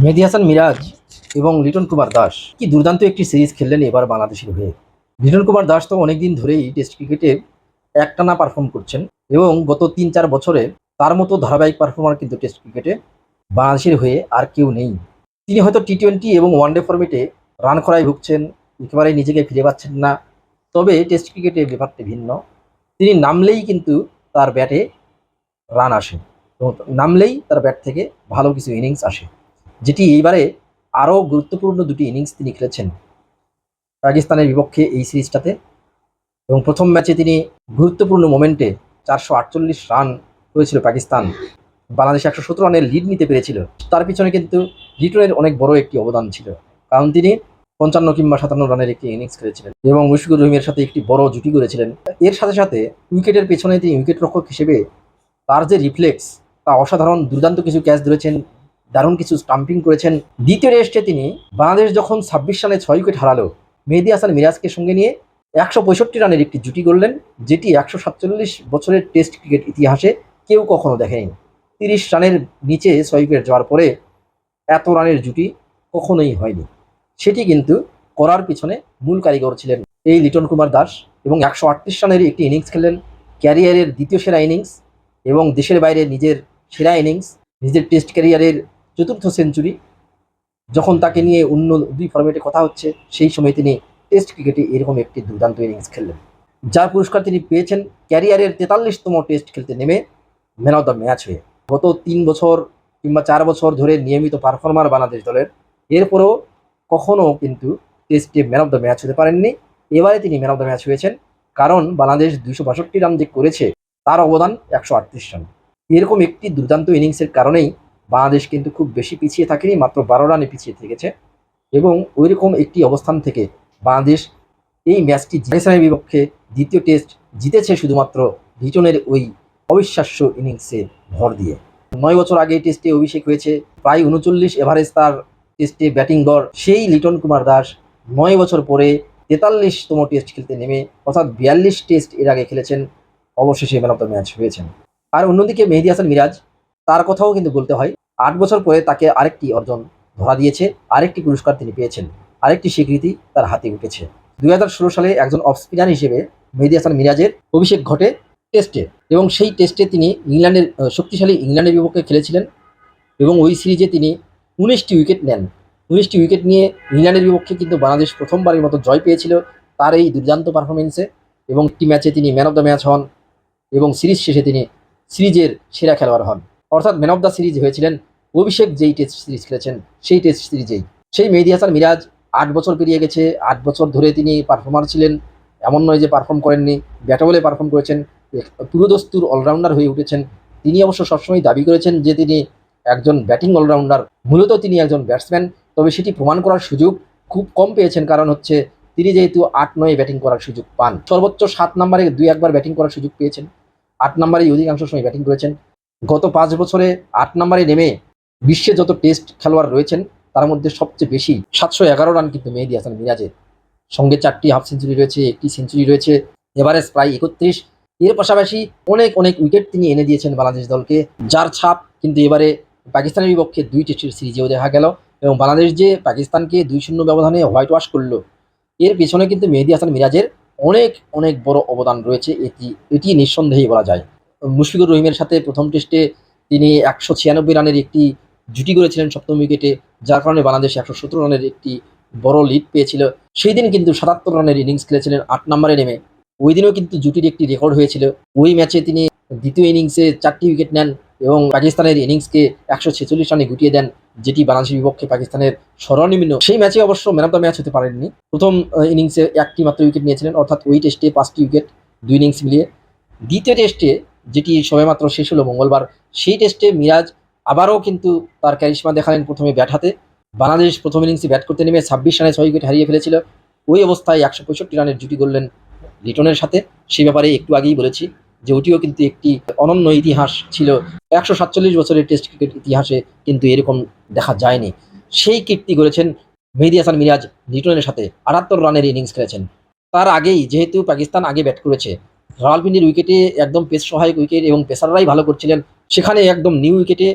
মেহেদি হাসান মিরাজ এবং লিটন কুমার দাস। কি দুর্দান্ত একটি সিরিজ খেললেন এবার বাংলাদেশের হয়ে। লিটন কুমার দাস তো অনেকদিন ধরেই টেস্ট ক্রিকেটে একটানা পারফর্ম করছেন এবং গত তিন চার বছরে তার মতো ধারাবাহিক পারফর্মার কিন্তু টেস্ট ক্রিকেটে বাংলাদেশের হয়ে আর কেউ নেই। তিনি হয়তো টি টোয়েন্টি এবং ওয়ানডে ফর্মেটে রান করায় ভুগছেন, একেবারে নিজেকে ফিরে পাচ্ছেন না। তবে টেস্ট ক্রিকেটে ব্যাপারটি ভিন্ন। তিনি নামলেই কিন্তু তার ব্যাটে রান আসে। নামলেই তার ব্যাট থেকে ভালো কিছু ইনিংস আসে। যেটি এইবারে আরও গুরুত্বপূর্ণ দুটি ইনিংস তিনি খেলেছেন। পাকিস্তানের বিপক্ষে এই সিরিজটাতে এবং প্রথম ম্যাচে তিনি গুরুত্বপূর্ণ মোমেন্টে চারশো আটচল্লিশ রান হয়েছিল পাকিস্তান। বাংলাদেশ একশো সতেরো রানের লিড নিতে পেরেছিল। তার পিছনে কিন্তু লিটনের অনেক বড় একটি অবদান ছিল। কারণ তিনি পঞ্চান্ন কিংবা সাতান্ন রানের একটি ইনিংস খেলেছিলেন এবং মুশফিকুর রহিমের সাথে একটি বড় জুটি করেছিলেন এর সাথে সাথে উইকেটের পেছনে তিনি উইকেট রক্ষক হিসেবে তার যে রিফ্লেক্স তা অসাধারণ, দুর্দান্ত কিছু ক্যাচ ধরেছেন দারুণ কিছু স্টাম্পিং করেছেন। দ্বিতীয় টেস্টে তিনি বাংলাদেশ যখন ছাব্বিশ রানে ছয় উইকেট হারালো, মেহেদি হাসান মিরাজকে সঙ্গে নিয়ে একশো পঁয়ষট্টি রানের একটি জুটি করলেন যেটি একশো সাতচল্লিশ বছরের টেস্ট ক্রিকেট ইতিহাসে কেউ কখনো দেখেনি। তিরিশ রানের নিচে ছয় উইকেট যাওয়ার পরে এত রানের জুটি কখনোই হয়নি। সেটি কিন্তু করার পিছনে মূল কারিগর ছিলেন এই লিটন কুমার দাস এবং একশো আটত্রিশ রানের একটি ইনিংস খেললেন, ক্যারিয়ারের দ্বিতীয় সেরা ইনিংস এবং দেশের বাইরে নিজের সেরা ইনিংস নিজের টেস্ট ক্যারিয়ারের চতুর্থ সেঞ্চুরি যখন তাকে নিয়ে অন্য দুই ফরম্যাটে কথা হচ্ছে, সেই সময় তিনি টেস্ট ক্রিকেটে এরকম একটি দুর্দান্ত ইনিংস খেললেন। যার পুরস্কার তিনি পেয়েছেন ক্যারিয়ারের তেতাল্লিশতম টেস্ট খেলতে নেমে ম্যান অফ দ্য ম্যাচ হয়ে। গত তিন বছর কিংবা চার বছর ধরে নিয়মিত পারফর্মার বাংলাদেশ দলের। এরপরেও কখনও কিন্তু টেস্টে ম্যান অফ দ্য ম্যাচ হতে পারেননি। এবারে তিনি ম্যান অফ দ্য ম্যাচ হয়েছেন, কারণ বাংলাদেশ দুইশো বাষট্টি রান যে করেছে, তার অবদান একশো আটত্রিশ রান। এরকম একটি দুর্দান্ত ইনিংসের কারণেই বাংলাদেশ কিন্তু খুব বেশি পিছিয়ে থাকেনি, মাত্র বারো রানে পিছিয়ে থেকেছে। এবং ওইরকম একটি অবস্থান থেকে বাংলাদেশ এই ম্যাচটি পাকিস্তানের বিপক্ষে দ্বিতীয় টেস্ট জিতেছে শুধুমাত্র লিটনের ওই অবিশ্বাস্য ইনিংসে ভর দিয়ে। নয় বছর আগে টেস্টে অভিষেক হয়েছে, প্রায় উনচল্লিশ এভারেজ তার টেস্টে ব্যাটিং গড়। সেই লিটন কুমার দাস নয় বছর পরে তেতাল্লিশতম টেস্ট খেলতে নেমে, অর্থাৎ বিয়াল্লিশ টেস্ট এর আগে খেলেছেন, অবশেষে ম্যান অফ দ্য ম্যাচ হয়েছেন। আর অন্যদিকে মেহেদি হাসান মিরাজ, তার কথাও কিন্তু বলতে হয় আট বছর পরে তাকে আরেকটি অর্জন ধরা দিয়েছে, আরেকটি পুরস্কার তিনি পেয়েছেন, আরেকটি স্বীকৃতি তার হাতে উঠেছে। দু হাজার ষোলো সালে একজন অফ স্পিনার হিসেবে মেহেদি হাসান মিরাজের অভিষেক ঘটে টেস্টে এবং সেই টেস্টে তিনি ইংল্যান্ডের শক্তিশালী ইংল্যান্ডের বিপক্ষে খেলেছিলেন এবং ওই সিরিজে তিনি উনিশটি উইকেট নেন। উনিশটি উইকেট নিয়ে ইংল্যান্ডের বিপক্ষে কিন্তু বাংলাদেশ প্রথমবারের মতো জয় পেয়েছিল তার এই দুর্দান্ত পারফরমেন্সে এবং একটি ম্যাচে তিনি ম্যান অফ দ্য ম্যাচ হন এবং সিরিজ শেষে তিনি সিরিজের সেরা খেলোয়াড় হন। অর্থাৎ ম্যান অফ দ্য সিরিজ হয়েছিলেন অভিষেক যেই টেস্ট সিরিজ খেলেছেন, সেই টেস্ট সিরিজেই সেই মেহেদি হাসান মিরাজ আট বছর পেরিয়ে গেছে, আট বছর ধরে তিনি পারফর্মার ছিলেন, এমন নয় যে পারফর্ম করেননি ব্যাটা বলে পারফর্ম করেছেন পুরোদস্তুর অলরাউন্ডার হয়ে উঠেছেন। তিনি অবশ্য সবসময় দাবি করেছেন যে তিনি একজন ব্যাটিং অলরাউন্ডার মূলত তিনি একজন ব্যাটসম্যান তবে সেটি প্রমাণ করার সুযোগ খুব কম পেয়েছেন, কারণ হচ্ছে তিনি যেহেতু আট নয় ব্যাটিং করার সুযোগ পান। সর্বোচ্চ সাত নম্বরে দুই একবার ব্যাটিং করার সুযোগ পেয়েছেন। আট নম্বরেই অধিকাংশ সময় ব্যাটিং করেছেন। গত পাঁচ বছরে আট নম্বরে নেমে বিশ্বে যত টেস্ট খেলোয়াড় রয়েছেন, তার মধ্যে সবচেয়ে বেশি সাতশো এগারো রান কিন্তু মেহেদি হাসান মিরাজের। সঙ্গে চারটি হাফ সেঞ্চুরি রয়েছে, একটি সেঞ্চুরি রয়েছে এভারেজ প্রায় একত্রিশ। এর পাশাপাশি অনেক অনেক উইকেট তিনি এনে দিয়েছেন বাংলাদেশ দলকে, যার ছাপ কিন্তু এবারে পাকিস্তানের বিপক্ষে দুই টেস্টের সিরিজেও দেখা গেল এবং বাংলাদেশ যে পাকিস্তানকে দুই শূন্য ব্যবধানে হোয়াইট ওয়াশ করল, এর পেছনে কিন্তু মেহেদি হাসান মিরাজের অনেক অনেক বড় অবদান রয়েছে, এটি এটি নিঃসন্দেহেই বলা যায়। মুশফিকুর রহিমের সাথে প্রথম টেস্টে তিনি একশো ছিয়ানব্বই রানের একটি জুটি করেছিলেন সপ্তম উইকেটে যার কারণে বাংলাদেশ একশো সতেরো রানের একটি বড় লিড পেয়েছিল। সেই দিন কিন্তু সাতাত্তর রানের ইনিংস খেলেছিলেন আট নম্বরে নেমে। ওই দিনও কিন্তু জুটির একটি রেকর্ড হয়েছিল। ওই ম্যাচে তিনি দ্বিতীয় ইনিংসে চারটি উইকেট নেন এবং পাকিস্তানের ইনিংসকে একশো ছেচল্লিশ রানে গুটিয়ে দেন, যেটি বাংলাদেশের বিপক্ষে পাকিস্তানের সর্বনিম্ন সেই ম্যাচে অবশ্য ম্যান অফ দ্য ম্যাচ হতে পারেননি। প্রথম ইনিংসে একটি মাত্র উইকেট নিয়েছিলেন, অর্থাৎ ওই টেস্টে পাঁচটি উইকেট দুই ইনিংস মিলিয়ে। দ্বিতীয় টেস্টে যেটি সবেমাত্র শেষ হলো মঙ্গলবার, সেই টেস্টে মিরাজ আবারও কিন্তু তার ক্যারিশমা দেখালেন প্রথমে ব্যাট হাতে। বাংলাদেশ প্রথম ইনিংসে ব্যাট করতে নেমে ছাব্বিশ রানে ছয় উইকেট হারিয়ে ফেলেছিল। ওই অবস্থায় একশো পঁয়ষট্টি রানের জুটি করলেন লিটনের সাথে। সেই ব্যাপারে একটু আগেই বলেছি যে ওটিও কিন্তু একটি অনন্য ইতিহাস ছিল। একশো সাতচল্লিশ বছরের টেস্ট ক্রিকেট ইতিহাসে কিন্তু এরকম দেখা যায়নি। সেই কীর্তি করেছেন মেহেদি হাসান মিরাজ লিটনের সাথে। আটাত্তর রানের ইনিংস খেলেছেন। তার আগেই যেহেতু পাকিস্তান আগে ব্যাট করেছে রাওয়ালপিন্ডির উইকেটে একদম পেস সহায়ক উইকেট এবং পেসাররাই ভালো করছিলেন, সেখানে একদম নিউ উইকেটে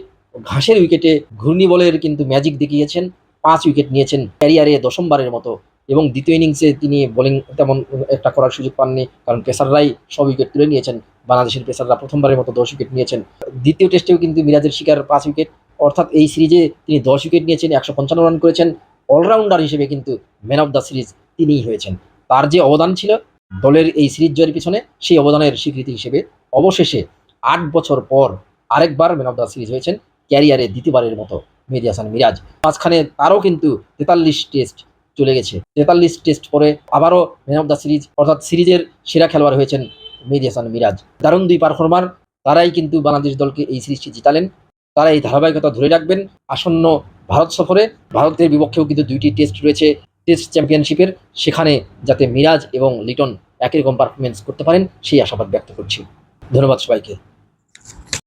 ঘাসের উইকেটে ঘূর্ণি বলের কিন্তু ম্যাজিক দেখিয়েছেন। পাঁচ উইকেট নিয়েছেন ক্যারিয়ারে দশমবারের মতো এবং দ্বিতীয় ইনিংসে তিনি বোলিং তেমন একটা করার সুযোগ পাননি কারণ পেসাররাই সব উইকেট তুলে নিয়েছেন। বাংলাদেশের পেসাররা প্রথমবারের মতো দশ উইকেট নিয়েছেন। দ্বিতীয় টেস্টেও কিন্তু মিরাজের শিকার পাঁচ উইকেট। অর্থাৎ এই সিরিজে তিনি দশ উইকেট নিয়েছেন, একশো পঞ্চান্ন রান করেছেন। অলরাউন্ডার হিসেবে কিন্তু ম্যান অফ দ্য সিরিজ তিনিই হয়েছেন। তার যে অবদান ছিল দলের এই সিরিজ জয়ের পিছনে, সেই অবদানের স্বীকৃতি হিসেবে অবশেষে আট বছর পর আরেকবার ম্যান অফ দ্য সিরিজ হয়েছেন। ক্যারিয়ারে দ্বিতীয়বারের মতো মেহেদি হাসান মিরাজ। মাঝখানে তারও কিন্তু তেতাল্লিশ টেস্ট চলে গেছে। তেতাল্লিশ টেস্ট পরে আবারও ম্যান অফ দ্য সিরিজ অর্থাৎ সিরিজের সেরা খেলোয়াড় হয়েছেন মেহেদি হাসান মিরাজ। দারুণ দুই পারফর্মার তারাই কিন্তু বাংলাদেশ দলকে এই সিরিজটি জিতালেন। তারা এই ধারাবাহিকতা ধরে রাখবেন। আসন্ন ভারত সফরে ভারতের বিপক্ষেও কিন্তু দুইটি টেস্ট রয়েছে টেস্ট চ্যাম্পিয়নশিপের। সেখানে যাতে মিরাজ এবং লিটন একই রকম পারফরমেন্স করতে পারেন, সেই আশাবাদ ব্যক্ত করছি। ধন্যবাদ সবাইকে।